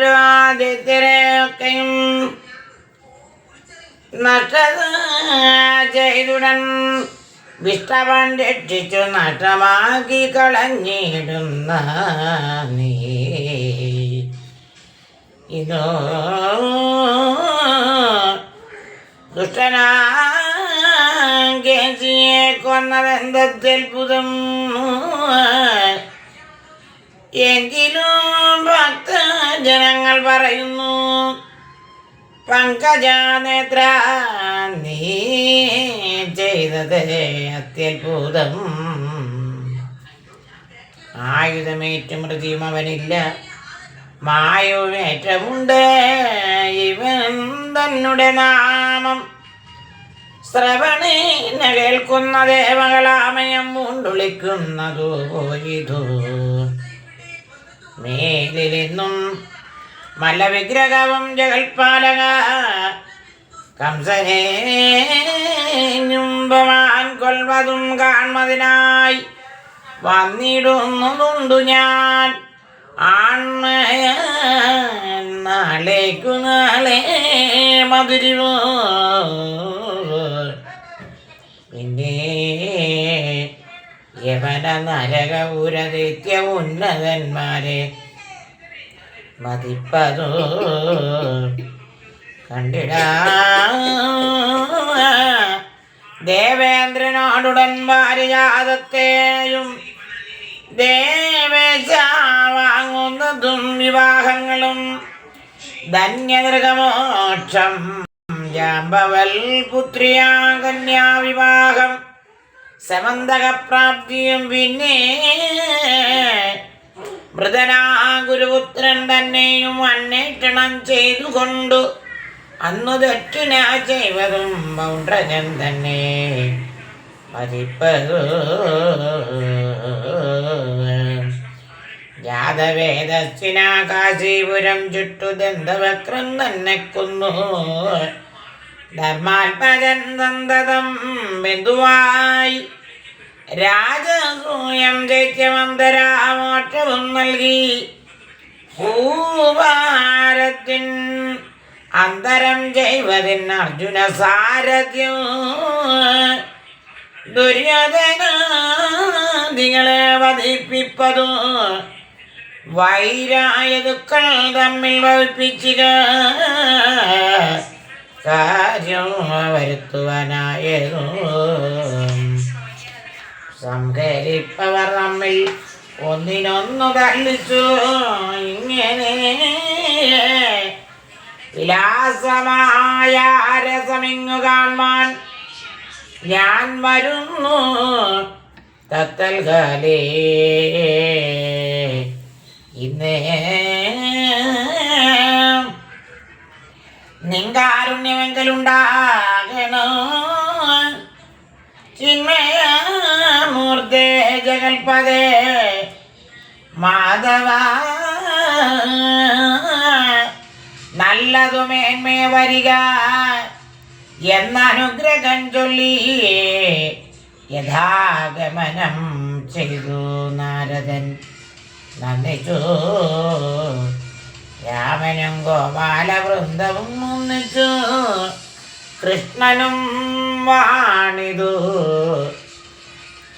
ഓരോ ആദിത്യരെയൊക്കെയും നഷ്ടത ചെയ്തുടൻ. വിഷ്ടവൻ രക്ഷിച്ചു നഷ്ടമാക്കി കളഞ്ഞിടുന്ന നീ. ഇതോ ദുഷ്ടനാകേശിയെ കൊന്നതെന്തത്ഭുതം എങ്കിലും പറയുന്നു പങ്കജാനേത്ര നീ ചെയ്തത് അത്യത്ഭുതം. ആയുധമേറ്റും മൃതിയും അവനില്ല മായുമേറ്റമുണ്ട് ഇവൻ തന്നെ നാമം. ശ്രവണീന കേൾക്കുന്ന ദേവകളാമയം മുണ്ടുളിക്കുന്നതു പോയിതു മേലിലെന്നും മലവിഗ്രഹവും ജഗൽപാലക. കംസനെ കൊൽവതും കാൺമതിനായി വന്നിടുന്നതുണ്ടു ഞാൻ. നാളേക്കു നാളെ മധുരിവോ. പിന്നെ യവന നരകപുരദിത്യ ഉന്നതന്മാരെ മതിപ്പതോ കണ്ടിടാ. ദേവേന്ദ്രനോടുടൻ പാരിജാതത്തെയും വിവാഹങ്ങളും ധന്യനൃഗമോക്ഷം ജാമ്പവൽ പുത്രിയാ കന്യാ വിവാഹം സമന്തകപ്രാപ്തിയും പിന്നെ മൃതനാ ഗുരുപുത്രൻ തന്നെയും അന്വേഷണം ചെയ്തുകൊണ്ടു അന്നു തെറ്റുനാ ചെയ്വതും പൗണ്ഡ്രജൻ തന്നെ മതിപ്പതു ജാതവേദസ്വിന കാശീപുരം ചുട്ടു ദന്തവക്രം തന്നെ കൊന്നു. ധർമാത്മജൻ സന്തതം ബന്ധുവായി രാജസൂയം ദൈത്യമന്തരാമോക്ഷവും നൽകി. ഭൂഭാരത്തിൻ അന്തരം ചെയ്വതിൻ അർജുന സാരഥ്യം. ദുര്യോധനാദികളെ വധിപ്പിപ്പതു. വൈരായതുക്കൾ തമ്മിൽ വധിപ്പിച്ചിക. കാര്യം വരുത്തുവാനായതു. സംഹരിപ്പവർ തമ്മിൽ ഒന്നിനൊന്നു തള്ളിച്ചു ഇങ്ങനെ വിലാസമായ രസമിങ്ങു കാണുവാൻ ഞാൻ വരുന്നു. തത്തൽ കാലേ ഇന്നേ. നിങ്കാരുണ്യമെങ്കിലുണ്ടാകണോ ചിന്മയമൂർത്തേ ജഗൽപദേ മാധവ നല്ലതു മേന്മേ വരിക എന്നനുഗ്രഹം ചൊല്ലി യഥാഗമനം ചെയ്തു നാരദൻ. നന്ദിച്ചു രാമനും ഗോപാലവൃന്ദവും ഒന്നിച്ചു. കൃഷ്ണനും വാണിതു.